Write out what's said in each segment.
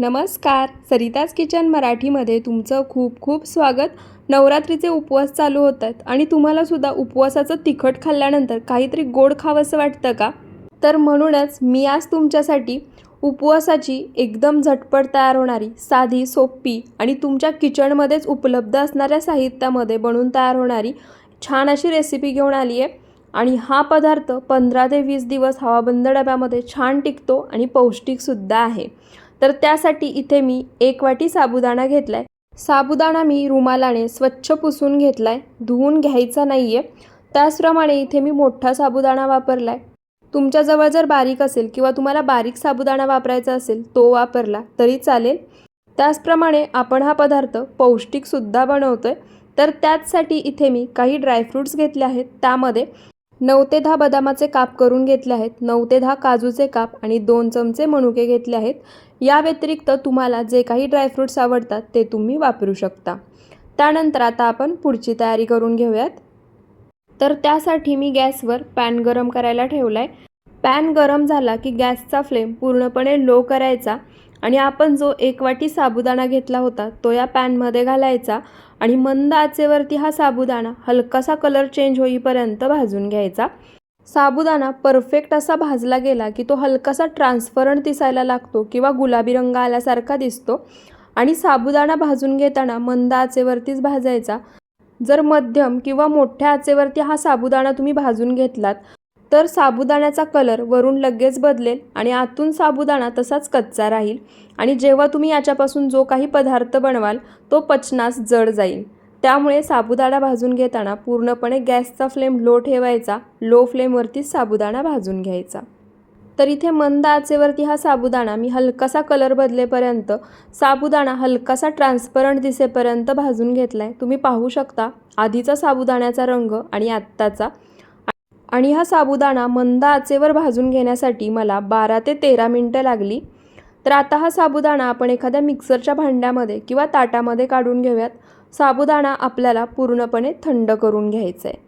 नमस्कार. सरिताज किचन मराठीमध्ये तुमचं खूप खूप स्वागत. नवरात्रीचे उपवास चालू होत आहेत आणि तुम्हालासुद्धा उपवासाचं तिखट खाल्ल्यानंतर काहीतरी गोड खावंसं वाटतं का? तर म्हणूनच मी आज तुमच्यासाठी उपवासाची एकदम झटपट तयार होणारी साधी सोपी आणि तुमच्या किचनमध्येच उपलब्ध असणाऱ्या साहित्यामध्ये बनवून तयार होणारी छान अशी रेसिपी घेऊन आली आहे. आणि हा पदार्थ पंधरा ते वीस दिवस हवाबंद डब्यामध्ये छान टिकतो आणि पौष्टिकसुद्धा आहे. तर त्यासाठी इथे मी एक वाटी साबुदाणा घेतला आहे साबुदाणा मी रुमालाने स्वच्छ पुसून घेतला आहे धुवून घ्यायचा नाही आहे त्याचप्रमाणे इथे मी मोठा साबुदाणा वापरला आहे तुमच्याजवळ जर बारीक असेल किंवा तुम्हाला बारीक साबुदाणा वापरायचा असेल तो वापरला तरी चालेल. त्याचप्रमाणे आपण हा पदार्थ पौष्टिकसुद्धा बनवतो आहे तर त्याचसाठी इथे मी काही ड्रायफ्रूट्स घेतले आहेत. त्यामध्ये नऊ ते दहा बदामाचे काप करून घेतले आहेत नऊ ते दहा काजूचे काप आणि दोन चमचे मनुके घेतले आहेत. या व्यतिरिक्त तुम्हाला जे काही ड्रायफ्रूट्स आवडतात ते तुम्ही वापरू शकता. त्यानंतर आता आपण पुढची तयारी करून घेऊयात. तर त्यासाठी मी गॅसवर पॅन गरम करायला ठेवला आहे पॅन गरम झाला की गॅसचा फ्लेम पूर्णपणे लो करायचा आणि आपण जो एक वाटी साबुदाणा घेतला होता तो या पॅनमध्ये घालायचा आणि मंद आचेवरती हा साबुदाणा हलकासा कलर चेंज होईपर्यंत भाजून घ्यायचा. साबुदाणा परफेक्ट असा भाजला गेला की तो हलकासा ट्रान्सफरंट दिसायला लागतो किंवा गुलाबी रंग आल्यासारखा दिसतो आणि साबुदाणा भाजून घेताना मंद आचेवरतीच भाजायचा. जर मध्यम किंवा मोठ्या आचेवरती हा साबुदाणा तुम्ही भाजून घेतलात तर साबुदाण्याचा कलर वरून लगेच बदलेल आणि आतून साबुदाणा तसाच कच्चा राहील. आणि जेव्हा तुम्ही याच्यापासून जो काही पदार्थ बनवाल तो पचनास जड जाईल. त्यामुळे साबुदाणा भाजून घेताना पूर्णपणे गॅसचा फ्लेम लो ठेवायचा लो फ्लेमवरतीच साबुदाणा भाजून घ्यायचा. तर इथे मंद आचेवरती हा साबुदाणा मी हलकासा कलर बदलेपर्यंत साबुदाणा हलकासा ट्रान्सपरंट दिसेपर्यंत भाजून घेतला आहे तुम्ही पाहू शकता आधीचा साबुदाण्याचा रंग आणि आत्ताचा आणि हा साबुदाणा मंद आचेवर भाजून घेण्यासाठी मला बारा ते तेरा मिनटं लागली. तर आता हा साबुदाणा आपण एखाद्या मिक्सरच्या भांड्यामध्ये किंवा ताटामध्ये काढून घेऊयात. साबुदाणा आपल्याला पूर्णपणे थंड करून घ्यायचा आहे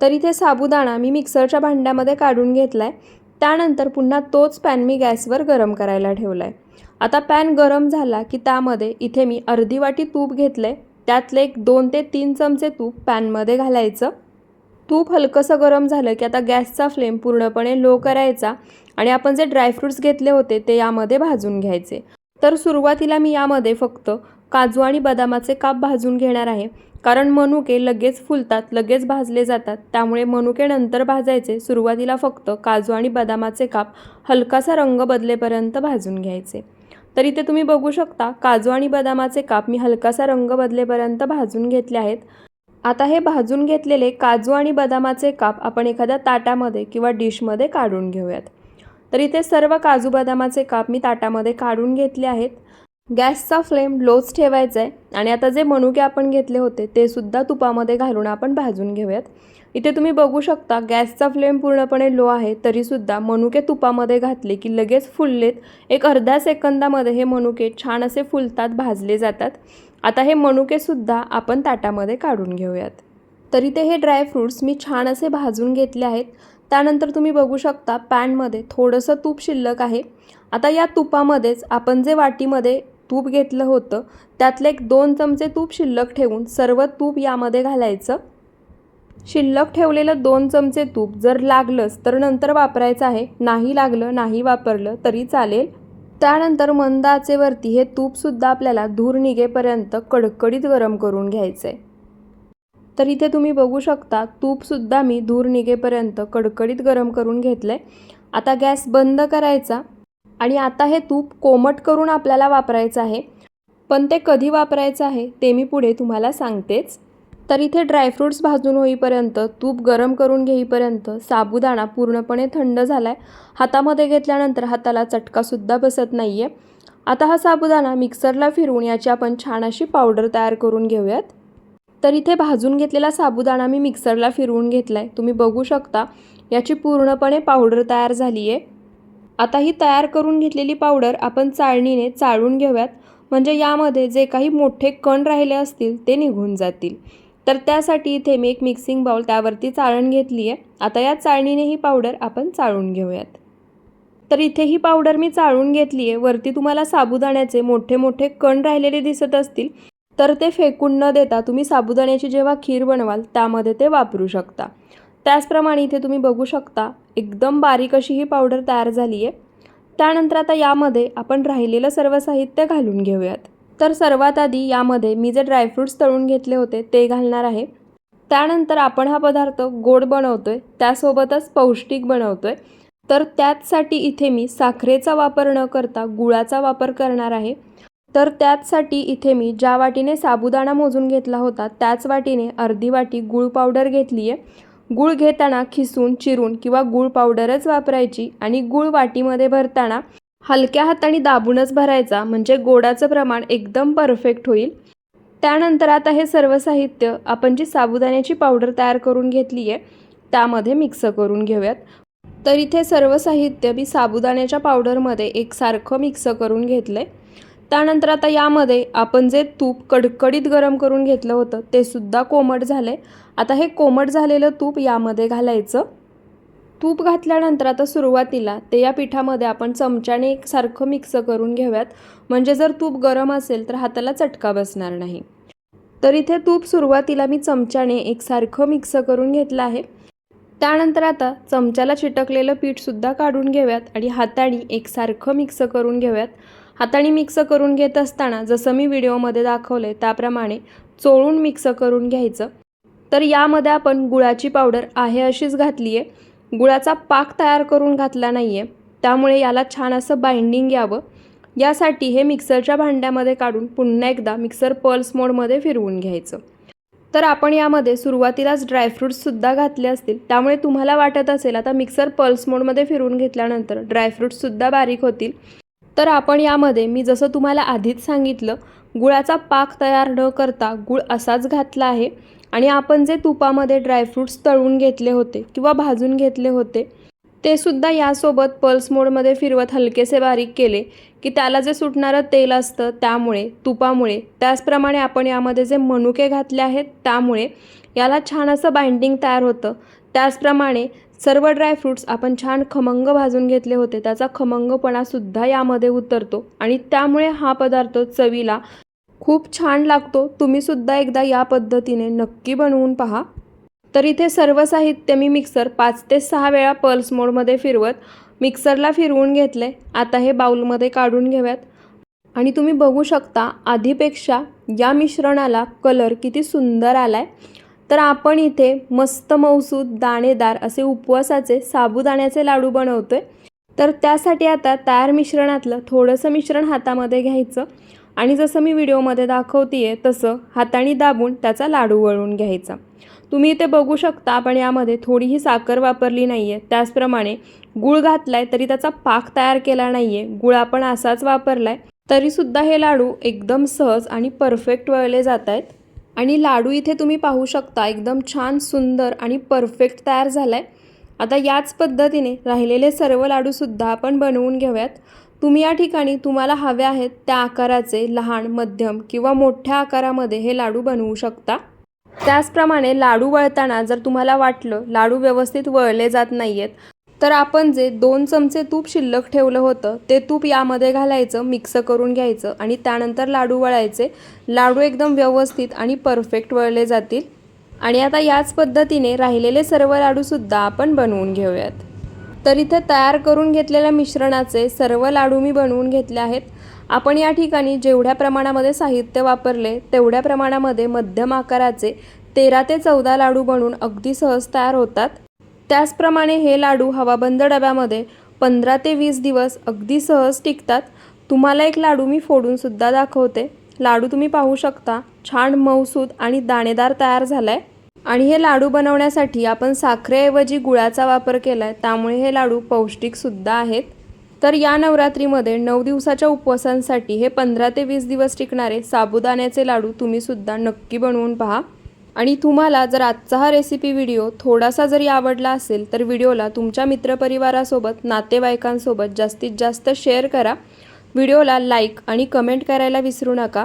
तर इथे साबुदाणा मी मिक्सरच्या भांड्यामध्ये काढून घेतला आहे त्यानंतर पुन्हा तोच पॅन मी गॅसवर गरम करायला ठेवला आहे आता पॅन गरम झाला की त्यामध्ये इथे मी अर्धी वाटी तूप घेतलं आहे त्यातले एक दोन ते तीन चमचे तूप पॅनमध्ये घालायचं. तूप हलकंसं गरम झालं की आता गॅसचा फ्लेम पूर्णपणे लो करायचा आणि आपण जे ड्रायफ्रूट्स घेतले होते ते यामध्ये भाजून घ्यायचे. तर सुरुवातीला मी यामध्ये फक्त काजू आणि बदामाचे काप भाजून घेणार आहे. कारण मनुके लगेच फुलतात लगेच भाजले जातात. त्यामुळे मनुके नंतर भाजायचे. सुरुवातीला फक्त काजू आणि बदामाचे काप हलकासा रंग बदलेपर्यंत भाजून घ्यायचे. तर इथे तुम्ही बघू शकता काजू आणि बदामाचे काप मी हलकासा रंग बदलेपर्यंत भाजून घेतले आहेत. आता हे भाजून घेतलेले काजू आणि बदामाचे काप आपण एखाद्या ताटामध्ये किंवा डिशमध्ये काढून घेऊयात. तर इथे सर्व काजू बदामाचे काप मी ताटामध्ये काढून घेतले आहेत. गॅसचा फ्लेम लोच ठेवायचा आहे आणि आता जे मनुके आपण घेतले होते ते सुद्धा तुपामध्ये घालून आपण भाजून घेऊयात. इथे तुम्ही बघू शकता गॅसचा फ्लेम पूर्णपणे लो आहे तरीसुद्धा मनुके तुपामध्ये घातले की लगेच फुललेत. एक अर्ध्या सेकंदामध्ये हे मनुके छान असे फुलतात भाजले जातात. आता हे मनुकेसुद्धा आपण ताटामध्ये काढून घेऊयात. तरी ते हे ड्रायफ्रूट्स मी छान असे भाजून घेतले आहेत. त्यानंतर तुम्ही बघू शकता पॅनमध्ये थोडंसं तूप शिल्लक आहे. आता या तुपामध्येच आपण जे वाटीमध्ये तूप घेतलं होतं त्यातले एक दोन चमचे तूप शिल्लक ठेवून सर्व तूप यामध्ये घालायचं. शिल्लक ठेवलेलं दोन चमचे तूप जर लागलंच तर नंतर वापरायचं आहे. नाही लागलं नाही वापरलं तरी चालेल. त्यानंतर मंद आचेवरती हे तूपसुद्धा आपल्याला धूर निघेपर्यंत कडकडीत गरम करून घ्यायचं. आहे तर इथे तुम्ही बघू शकता तूपसुद्धा मी धूर निघेपर्यंत कडकडीत गरम करून घेतलं. आहे आता गॅस बंद करायचा आणि आता हे तूप कोमट करून आपल्याला वापरायचं आहे. पण ते कधी वापरायचं आहे ते मी पुढे तुम्हाला सांगतेच. तर इथे ड्रायफ्रूट्स भाजून होईपर्यंत तूप गरम करून घेईपर्यंत साबुदाणा पूर्णपणे थंड झाला आहे हातामध्ये घेतल्यानंतर हाताला चटकासुद्धा बसत नाही आहे आता हा साबुदाणा मिक्सरला फिरवून याची आपण छान अशी पावडर तयार करून घेऊयात. तर इथे भाजून घेतलेला साबुदाणा मी मिक्सरला फिरवून घेतला आहे तुम्ही बघू शकता याची पूर्णपणे पावडर तयार झाली आहे आता ही तयार करून घेतलेली पावडर आपण चाळणीने चाळून घेऊयात. म्हणजे यामध्ये जे काही मोठे कण राहिले असतील ते निघून जातील. तर त्यासाठी इथे मी एक मिक्सिंग बाउल त्यावरती चाळण घेतली आहे. आता या चाळणीने ही पावडर आपण चाळून घेऊयात. तर इथे ही पावडर मी चाळून घेतली आहे. वरती तुम्हाला साबुदाण्याचे मोठे मोठे कण राहिलेले दिसत असतील तर ते फेकून न देता तुम्ही साबुदाण्याची जेव्हा खीर बनवाल त्यामध्ये ते वापरू शकता. त्याचप्रमाणे इथे तुम्ही बघू शकता एकदम बारीक अशी ही पावडर तयार झाली आहे. त्यानंतर आता यामध्ये आपण राहिलेलं सर्व साहित्य घालून घेऊयात. तर सर्वात आधी यामध्ये मी जे ड्रायफ्रूट्स तळून घेतले होते ते घालणार आहे. त्यानंतर आपण हा पदार्थ गोड बनवतो आहे त्यासोबतच पौष्टिक बनवतो आहे तर त्याचसाठी इथे मी साखरेचा वापर न करता गुळाचा वापर करणार आहे. तर त्याचसाठी इथे मी ज्या वाटीने साबुदाणा मोजून घेतला होता त्याच वाटीने अर्धी वाटी गूळ पावडर घेतली आहे. गूळ घेताना खिसून चिरून किंवा गूळ पावडरच वापरायची आणि गूळ वाटीमध्ये भरताना हलक्या हाताने दाबूनच भरायचा म्हणजे गोडाचं प्रमाण एकदम परफेक्ट होईल. त्यानंतर आता हे सर्व साहित्य आपण जी साबुदाण्याची पावडर तयार करून घेतली आहे त्यामध्ये मिक्स करून घेऊयात. तर इथे सर्व साहित्य मी साबुदाण्याच्या पावडरमध्ये एकसारखं मिक्स करून घेतलं आहे त्यानंतर आता यामध्ये आपण जे तूप कडकडीत गरम करून घेतलं होतं ते सुद्धा कोमट झालं आहे आता हे कोमट झालेलं तूप यामध्ये घालायचं. तूप घातल्यानंतर आता सुरुवातीला ते या पिठामध्ये आपण चमच्याने एकसारखं मिक्स करून घेऊयात. म्हणजे जर तूप गरम असेल तर हाताला चटका बसणार नाही. तर इथे तूप सुरुवातीला मी चमच्याने एकसारखं मिक्स करून घेतलं आहे. त्यानंतर आता चमच्याला चिटकलेलं पीठसुद्धा काढून घेऊयात आणि हाताने एकसारखं मिक्स करून घेऊयात. हाताने मिक्स करून घेत असताना जसं मी व्हिडिओमध्ये दाखवलं आहे त्याप्रमाणे चोळून मिक्स करून घ्यायचं. तर यामध्ये आपण गुळाची पावडर आहे अशीच घातली आहे गुळाचा पाक तयार करून घातला नाही आहे त्यामुळे याला छान असं बाइंडिंग यावं यासाठी हे मिक्सरच्या भांड्यामध्ये काढून पुन्हा एकदा मिक्सर पल्स मोडमध्ये फिरवून घ्यायचं. तर आपण यामध्ये सुरुवातीलाच ड्रायफ्रूट्ससुद्धा घातले असतील. त्यामुळे तुम्हाला वाटत असेल आता मिक्सर पल्स मोडमध्ये फिरवून घेतल्यानंतर ड्रायफ्रूट्ससुद्धा बारीक होतील. तर आपण यामध्ये मी जसं तुम्हाला आधीच सांगितलं गुळाचा पाक तयार न करता गुळ असाच घातला आहे. आणि आपण जे तुपामध्ये ड्रायफ्रूट्स तळून घेतले होते किंवा भाजून घेतले होते ते सुद्धा यासोबत पल्स मोडमध्ये फिरवत हलकेसे बारीक केले की त्याला जे सुटणारं तेल असतं त्यामुळे तुपामुळे त्याचप्रमाणे आपण यामध्ये जे मनुके घातले आहेत त्यामुळे याला छान असं बाइंडिंग तयार होतं. त्याचप्रमाणे सर्व ड्रायफ्रूट्स आपण छान खमंग भाजून घेतले होते त्याचा खमंगपणासुद्धा यामध्ये उतरतो आणि त्यामुळे हा पदार्थ चवीला खूप छान लागतो. तुम्हीसुद्धा एकदा या पद्धतीने नक्की बनवून पहा. तर इथे सर्व साहित्य मी मिक्सर पाच ते सहा वेळा पल्स मोडमध्ये फिरवत मिक्सरला फिरवून घेतले. आता हे बाऊलमध्ये काढून घेऊयात. आणि तुम्ही बघू शकता आधीपेक्षा या मिश्रणाला कलर किती सुंदर आला आहे तर आपण इथे मस्त मौसूद दाणेदार असे उपवासाचे साबुदाण्याचे लाडू बनवतो आहे तर त्यासाठी आता तयार मिश्रणातलं थोडंसं मिश्रण हातामध्ये घ्यायचं. आणि जसं मी व्हिडिओमध्ये दाखवते आहे तसं हाताने दाबून त्याचा लाडू वळून घ्यायचा. तुम्ही इथे बघू शकता आपण यामध्ये थोडीही साखर वापरली नाही आहे त्याचप्रमाणे गूळ घातला आहे तरी त्याचा पाक तयार केला नाही आहे गुळ आपण असाच वापरला आहे तरीसुद्धा हे लाडू एकदम सहज आणि परफेक्ट वळले जात आहेत आणि लाडू इथे तुम्ही पाहू शकता एकदम छान सुंदर आणि परफेक्ट तयार झाला आहे आता याच पद्धतीने राहिलेले सर्व लाडूसुद्धा आपण बनवून घेऊयात. तुम्ही या ठिकाणी तुम्हाला हवे आहेत त्या आकाराचे लहान मध्यम किंवा मोठ्या आकारामध्ये हे लाडू बनवू शकता. त्याचप्रमाणे लाडू वळताना जर तुम्हाला वाटलं लाडू व्यवस्थित वळले जात नाही आहेत तर आपण जे दोन चमचे तूप शिल्लक ठेवलं होतं ते तूप यामध्ये घालायचं मिक्स करून घ्यायचं आणि त्यानंतर लाडू वळायचे. लाडू एकदम व्यवस्थित आणि परफेक्ट वळले जातील. आणि आता याच पद्धतीने राहिलेले सर्व लाडूसुद्धा आपण बनवून घेऊयात. तर इथे तयार करून घेतलेल्या मिश्रणाचे सर्व लाडू मी बनवून घेतले आहेत. आपण या ठिकाणी जेवढ्या प्रमाणामध्ये साहित्य वापरले तेवढ्या प्रमाणामध्ये मध्यम आकाराचे तेरा ते चौदा लाडू बनवून अगदी सहज तयार होतात. त्याचप्रमाणे हे लाडू हवाबंद डब्यामध्ये पंधरा ते वीस दिवस अगदी सहज टिकतात. तुम्हाला एक लाडू मी फोडूनसुद्धा दाखवते. लाडू तुम्ही पाहू शकता. छान मऊसूद आणि दाणेदार तयार झाला आहे आणि हे लाडू बनवण्यासाठी आपण साखरेऐवजी गुळाचा वापर केला आहे त्यामुळे हे लाडू पौष्टिकसुद्धा आहेत. तर या नवरात्रीमध्ये नऊ दिवसाच्या उपवासांसाठी हे पंधरा ते वीस दिवस टिकणारे साबुदाण्याचे लाडू तुम्हीसुद्धा नक्की बनवून पहा. आणि तुम्हाला जर आजचा हा रेसिपी व्हिडिओ थोडासा जरी आवडला असेल तर व्हिडिओला तुमच्या मित्रपरिवारासोबत नातेवाईकांसोबत जास्तीत जास्त शेअर करा. व्हिडिओला लाईक आणि कमेंट करायला विसरू नका.